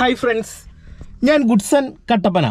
Hi friends ഞാൻ Goodson Kattappana.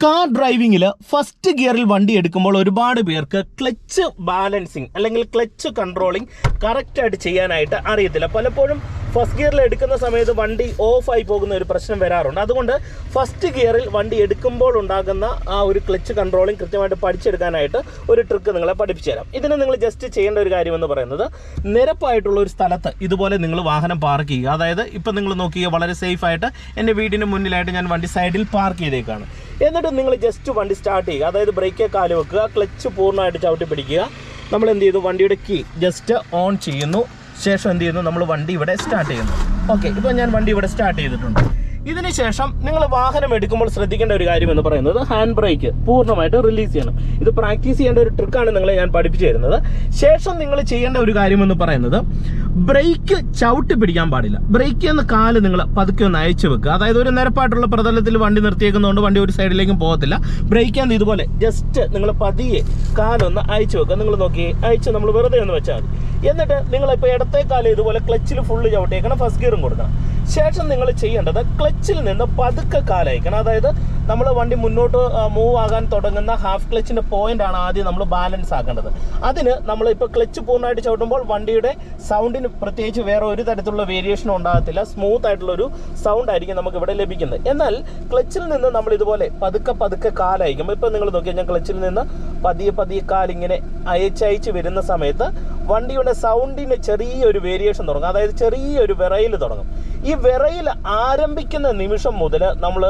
Car ഡ്രൈവിങ്ങിൽ first ഗിയറിൽ വണ്ടി എടുക്കുമ്പോൾ ഒരുപാട് പേർക്ക് ക്ലച്ച് ബാലൻസിങ് അല്ലെങ്കിൽ ക്ലച്ച് കൺട്രോളിങ് കറക്റ്റായിട്ട് ചെയ്യാനായിട്ട് അറിയത്തില്ല. പലപ്പോഴും ഫസ്റ്റ് ഗിയറിൽ എടുക്കുന്ന സമയത്ത് വണ്ടി ഓഫായി പോകുന്ന ഒരു പ്രശ്നം വരാറുണ്ട്. അതുകൊണ്ട് ഫസ്റ്റ് ഗിയറിൽ വണ്ടി എടുക്കുമ്പോൾ ഉണ്ടാകുന്ന ആ ഒരു ക്ലച്ച് കൺട്രോളിങ് കൃത്യമായിട്ട് പഠിച്ചെടുക്കാനായിട്ട് ഒരു ട്രിക്ക് നിങ്ങളെ പഠിപ്പിച്ചു തരാം. ഇതിന് നിങ്ങൾ ജസ്റ്റ് ചെയ്യേണ്ട ഒരു കാര്യമെന്ന് പറയുന്നത് നിരപ്പായിട്ടുള്ള ഒരു സ്ഥലത്ത് ഇതുപോലെ നിങ്ങൾ വാഹനം പാർക്ക് ചെയ്യുക. അതായത് ഇപ്പം നിങ്ങൾ നോക്കിയ വളരെ സേഫ് ആയിട്ട് എന്റെ വീടിന് മുന്നിലായിട്ട് ഞാൻ വണ്ടി സൈഡിൽ പാർക്ക് ചെയ്തേക്കാണ്. എന്നിട്ട് നിങ്ങൾ ജസ്റ്റ് വണ്ടി സ്റ്റാർട്ട് ചെയ്യുക. അതായത് ബ്രേക്ക് കാൽ വെക്കുക ക്ലച്ച് പൂർണമായിട്ട് ചവിട്ടി പിടിക്കുക. നമ്മൾ എന്ത് ചെയ്തു? വണ്ടിയുടെ കീ ജസ്റ്റ് ഓൺ ചെയ്യുന്നു. ശേഷം എന്ത് ചെയ്യുന്നു? നമ്മൾ വണ്ടി ഇവിടെ സ്റ്റാർട്ട് ചെയ്യുന്നു. ഓക്കെ ഇപ്പോൾ ഞാൻ വണ്ടി ഇവിടെ സ്റ്റാർട്ട് ചെയ്തിട്ടുണ്ട്. ഇതിന് ശേഷം നിങ്ങൾ വാഹനം എടുക്കുമ്പോൾ ശ്രദ്ധിക്കേണ്ട ഒരു കാര്യം എന്ന് പറയുന്നത് ഹാൻഡ് ബ്രേക്ക് പൂർണമായിട്ട് റിലീസ് ചെയ്യണം. ഇത് പ്രാക്ടീസ് ചെയ്യേണ്ട ഒരു ട്രിക്കാണ് നിങ്ങളെ ഞാൻ പഠിപ്പിച്ചു തരുന്നത്. ശേഷം നിങ്ങൾ ചെയ്യേണ്ട ഒരു കാര്യം എന്ന് പറയുന്നത് ബ്രേക്ക് ചവിട്ടി പിടിക്കാൻ പാടില്ല. ബ്രേക്ക് എന്ന കാൽ നിങ്ങൾ പതുക്കെ ഒന്ന് അയച്ചു വെക്കുക. അതായത് ഒരു നിരപ്പായിട്ടുള്ള പ്രതലത്തിൽ വണ്ടി നിർത്തിയേക്കുന്നതുകൊണ്ട് വണ്ടി ഒരു സൈഡിലേക്കും പോകത്തില്ല. ബ്രേക്ക് എന്ന് ഇതുപോലെ ജസ്റ്റ് നിങ്ങൾ പതിയെ കാലൊന്ന് അയച്ചു വെക്കുക. നിങ്ങൾ നോക്കി അയച്ച് നമ്മൾ വെറുതെ ഒന്ന് വെച്ചാൽ മതി. എന്നിട്ട് നിങ്ങൾ ഇപ്പോൾ ഇടത്തെ കാലം ഇതുപോലെ ക്ലച്ചിൽ ഫുള്ള് ചവിട്ടിയേക്കണം ഫസ്റ്റ് ഗിയറും കൊടുക്കണം. ശേഷം നിങ്ങൾ ചെയ്യേണ്ടത് ക്ലച്ചിൽ നിന്ന് പതുക്കെ കാലയക്കണം. അതായത് നമ്മൾ വണ്ടി മുന്നോട്ട് മൂവ് ആകാൻ തുടങ്ങുന്ന ഹാഫ് ക്ലച്ചിന്റെ പോയിന്റ് ആണ് ആദ്യം നമ്മൾ ബാലൻസ് ആക്കേണ്ടത്. അതിന് നമ്മൾ ഇപ്പോൾ ക്ലച്ച് പൂർണമായിട്ട് ചവിട്ടുമ്പോൾ വണ്ടിയുടെ സൗണ്ടിന് പ്രത്യേകിച്ച് വേറെ ഒരു തരത്തിലുള്ള വേരിയേഷനും ഉണ്ടാകത്തില്ല. സ്മൂത്ത് ആയിട്ടുള്ള ഒരു സൗണ്ട് ആയിരിക്കും നമുക്ക് ഇവിടെ ലഭിക്കുന്നത്. എന്നാൽ ക്ലച്ചിൽ നിന്ന് നമ്മൾ ഇതുപോലെ പതുക്കെ പതുക്കെ കാലയക്കും ഇപ്പോൾ നിങ്ങൾ നോക്കിയാൽ ഞാൻ ക്ലച്ചിൽ നിന്ന് പതിയെ പതിയെ കാലിങ്ങനെ അയച്ചയച്ച് വരുന്ന സമയത്ത് വണ്ടിയുടെ സൗണ്ടിന് ചെറിയൊരു വേരിയേഷൻ തുടങ്ങും. അതായത് ചെറിയൊരു വിറയിൽ തുടങ്ങും. ഈ വിറയിൽ ആരംഭിക്കുന്ന നിമിഷം മുതൽ നമ്മൾ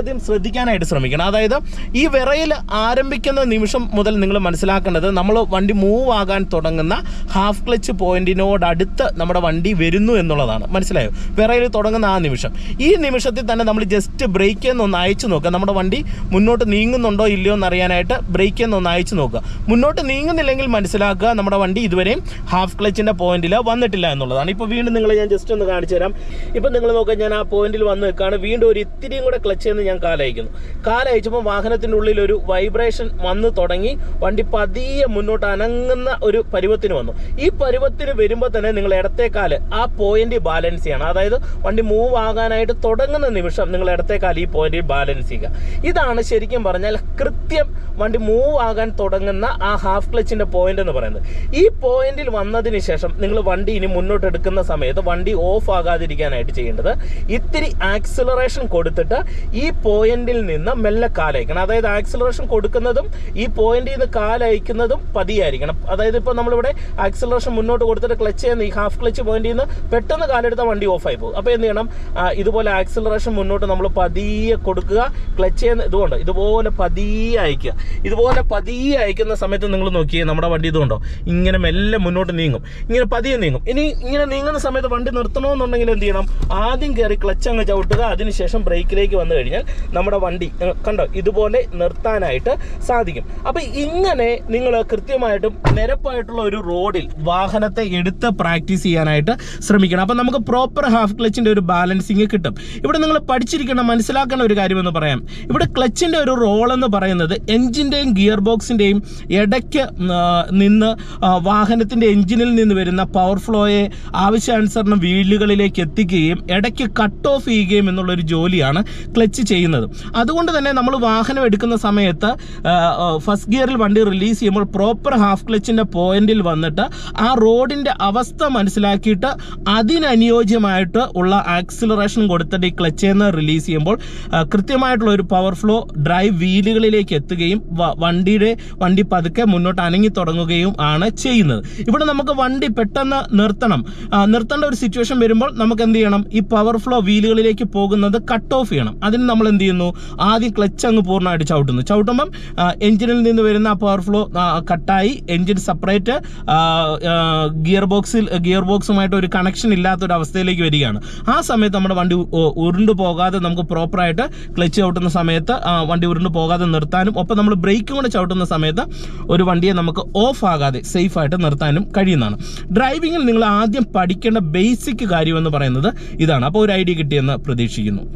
വളരെയധികം ശ്രദ്ധിക്കാനായിട്ട് ശ്രമിക്കണം. അതായത് ഈ വിറയിൽ ആരംഭിക്കുന്ന നിമിഷം മുതൽ നിങ്ങൾ മനസ്സിലാക്കേണ്ടത് നമ്മൾ വണ്ടി മൂവ് ആകാൻ തുടങ്ങുന്ന ഹാഫ് ക്ലച്ച് പോയിന്റിനോടടുത്ത് നമ്മുടെ വണ്ടി വരുന്നു എന്നുള്ളതാണ്. മനസ്സിലായോ? വിറയിൽ തുടങ്ങുന്ന ആ നിമിഷം. ഈ നിമിഷത്തിൽ തന്നെ നമ്മൾ ജസ്റ്റ് ബ്രേക്ക് എന്നൊന്ന് അയച്ചു നോക്കുക. നമ്മുടെ വണ്ടി മുന്നോട്ട് നീങ്ങുന്നുണ്ടോ ഇല്ലയോ എന്ന് അറിയാനായിട്ട് ബ്രേക്ക് എന്നൊന്ന് അയച്ചു നോക്കുക. മുന്നോട്ട് നീങ്ങുന്നില്ലെങ്കിൽ മനസ്സിലാക്കുക നമ്മുടെ വണ്ടി ഇതുവരെയും ഹാഫ് ക്ലച്ചിന്റെ പോയിന്റിൽ വന്നിട്ടില്ല എന്നുള്ളതാണ്. ഇപ്പോൾ വീണ്ടും നിങ്ങൾ ഞാൻ ജസ്റ്റ് ഒന്ന് കാണിച്ചു തരാം. ഇപ്പം നിങ്ങൾ നോക്കുക ഞാൻ ആ പോയിന്റിൽ വന്ന് നിൽക്കുകയാണ്. വീണ്ടും ഒരു ഇത്തിരിയും കൂടെ ക്ലച്ച് എന്ന് ഞാൻ കാലയക്കുന്നു. കാലയച്ചപ്പോൾ വാഹനത്തിന്റെ ഉള്ളിൽ ഒരു വൈബ്രേഷൻ വന്ന് തുടങ്ങി വണ്ടി പതിയെ മുന്നോട്ട് അനങ്ങുന്ന ഒരു പരുവത്തിന് വന്നു. ഈ പരുവത്തിന് വരുമ്പോൾ തന്നെ നിങ്ങൾ ഇടത്തെ കാൽ ആ പോയിന്റ് ബാലൻസ് ചെയ്യണം. അതായത് വണ്ടി മൂവ് ആകാനായിട്ട് തുടങ്ങുന്ന നിമിഷം നിങ്ങൾ ഇടത്തെ കാൽ ഈ പോയിന്റിൽ ബാലൻസ് ചെയ്യുക. ഇതാണ് ശരിക്കും പറഞ്ഞാൽ കൃത്യം വണ്ടി മൂവ് ആകാൻ തുടങ്ങുന്ന ആ ഹാഫ് ക്ലച്ചിന്റെ പോയിന്റ് എന്ന് പറയുന്നത്. ഈ പോയിന്റിൽ വന്നതിന് ശേഷം നിങ്ങൾ വണ്ടി ഇനി മുന്നോട്ട് എടുക്കുന്ന സമയത്ത് വണ്ടി ഓഫ് ആകാതിരിക്കാനായിട്ട് ചെയ്യേണ്ടത് ഇത്തിരി ആക്സിലറേഷൻ കൊടുത്തിട്ട് ഈ പോയിന്റിൽ നിന്ന് മെല്ലെ കാലയക്കണം. അതായത് ആക്സിലറേഷൻ കൊടുക്കുന്നതും ഈ പോയിന്റിൽ നിന്ന് കാലയക്കുന്നതും പതിയായിരിക്കണം. അതായത് ഇപ്പോൾ നമ്മളിവിടെ ആക്സിലറേഷൻ മുന്നോട്ട് കൊടുത്തിട്ട് ക്ലച്ച് ചെയ്യുന്ന ഈ ഹാഫ് ക്ലച്ച് പോയിന്റിൽ നിന്ന് പെട്ടെന്ന് കാലെടുത്ത വണ്ടി ഓഫ് ആയി പോകും. അപ്പോൾ എന്ത് ചെയ്യണം? ഇതുപോലെ ആക്സിലറേഷൻ മുന്നോട്ട് നമ്മൾ പതിയെ കൊടുക്കുക. ക്ലച്ച് ചെയ്യുന്ന ഇതുകൊണ്ട് ഇതുപോലെ പതിയെ അയക്കുക. ഇതുപോലെ പതിയെ അയക്കുന്ന സമയത്ത് നിങ്ങൾ നോക്കിയേ നമ്മുടെ വണ്ടി ഇതുകൊണ്ടോ? ഇങ്ങനെ മെല്ലെ മുന്നോട്ട് നീങ്ങും. ഇങ്ങനെ പതിയെ നീങ്ങും. ഇനി ഇങ്ങനെ നീങ്ങുന്ന സമയത്ത് വണ്ടി നിർത്തണമെന്നുണ്ടെങ്കിൽ എന്ത് ചെയ്യണം? ആദ്യം കയറി ക്ലച്ച് അങ്ങ് ചവിട്ടുക. അതിനുശേഷം ബ്രേക്കിലേക്ക് വന്നു കഴിഞ്ഞാൽ നമ്മുടെ വണ്ടി കണ്ടോ? ഇതുപോലെ നിർത്താനായിട്ട് സാധിക്കും. അപ്പം ഇങ്ങനെ നിങ്ങൾ കൃത്യമായിട്ടും നിരപ്പായിട്ടുള്ള ഒരു റോഡിൽ വാഹനത്തെ എടുത്ത് പ്രാക്ടീസ് ചെയ്യാനായിട്ട് ശ്രമിക്കണം. അപ്പം നമുക്ക് പ്രോപ്പർ ഹാഫ് ക്ലച്ചിന്റെ ഒരു ബാലൻസിങ് കിട്ടും. ഇവിടെ നിങ്ങൾ പഠിച്ചിരിക്കണം മനസ്സിലാക്കേണ്ട ഒരു കാര്യമെന്ന് പറയാം. ഇവിടെ ക്ലച്ചിന്റെ ഒരു റോൾ എന്ന് പറയുന്നത് എഞ്ചിന്റെയും ഗിയർ ബോക്സിന്റെയും ഇടയ്ക്ക് നിന്ന് വാഹനത്തിന്റെ എഞ്ചിനിൽ നിന്ന് വരുന്ന പവർ ഫ്ലോയെ ആവശ്യാനുസരണം വീലുകളിലേക്ക് എത്തിക്കുകയും ഇടയ്ക്ക് കട്ട് ഓഫ് ചെയ്യുകയും എന്നുള്ള ഒരു ജോലിയാണ് ക്ലച്ച് ചെയ്യുന്നത്. അതുകൊണ്ട് തന്നെ നമ്മൾ വാഹനം എടുക്കുന്ന സമയത്ത് ഫസ്റ്റ് ഗിയറിൽ വണ്ടി റിലീസ് ചെയ്യുമ്പോൾ പ്രോപ്പർ ഹാഫ് ക്ലച്ചിന്റെ പോയിന്റിൽ വന്നിട്ട് ആ റോഡിന്റെ അവസ്ഥ മനസ്സിലാക്കിയിട്ട് അതിനനുയോജ്യമായിട്ട് ഉള്ള ആക്സിലറേഷൻ കൊടുത്തിട്ട് ഈ ക്ലച്ച് എന്ന് റിലീസ് ചെയ്യുമ്പോൾ കൃത്യമായിട്ടുള്ള ഒരു പവർ ഫ്ലോ ഡ്രൈവ് വീലുകളിലേക്ക് എത്തുകയും വണ്ടിയുടെ വണ്ടി പതുക്കെ മുന്നോട്ട് അനങ്ങി തുടങ്ങുകയും ആണ് ചെയ്യുന്നത്. ഇവിടെ നമുക്ക് വണ്ടി പെട്ടെന്ന് നിർത്തണം. നിർത്തേണ്ട ഒരു സിറ്റുവേഷൻ വരുമ്പോൾ നമുക്ക് എന്ത് ചെയ്യണം? ഈ പവർ ഫ്ലോ വീലുകളിലേക്ക് പോകുന്നത് കട്ട് ഓഫ് ചെയ്യണം. അതിന് നമ്മൾ എന്ത് ചെയ്യുന്നു ആദ്യം ക്ലച്ച് അങ്ങ് പൂർണമായിട്ട് ചവിട്ടുന്നു. ചവിട്ടുമ്പം എഞ്ചിനിൽ നിന്ന് വരുന്ന ആ പവർ ഫ്ലോ കട്ടായി. എഞ്ചിൻ സെപ്പറേറ്റ് ഗിയർ ബോക്സിൽ ഗിയർ ബോക്സുമായിട്ട് ഒരു കണക്ഷൻ ഇല്ലാത്ത ഒരു അവസ്ഥയിലേക്ക് വരികയാണ്. ആ സമയത്ത് നമ്മുടെ വണ്ടി ഉരുണ്ടു പോകാതെ നമുക്ക് പ്രോപ്പറായിട്ട് ക്ലച്ച് ചവിട്ടുന്ന സമയത്ത് വണ്ടി ഉരുണ്ടു പോകാതെ നിർത്താനും ഒപ്പം നമ്മൾ ബ്രേക്കും കൂടെ ചവിട്ടുന്ന സമയത്ത് ഒരു വണ്ടിയെ നമുക്ക് ഓഫ് ആകാതെ സേഫ് ആയിട്ട് നിർത്താനും കഴിയുന്നതാണ്. ഡ്രൈവിങ്ങിൽ നിങ്ങൾ ആദ്യം പഠിക്കേണ്ട ബേസിക് കാര്യം എന്ന് പറയുന്നത് ഇതാണ്. അപ്പോൾ ഒരു ഐഡിയ കിട്ടിയെന്ന് പ്രതീക്ഷിക്കുന്നു.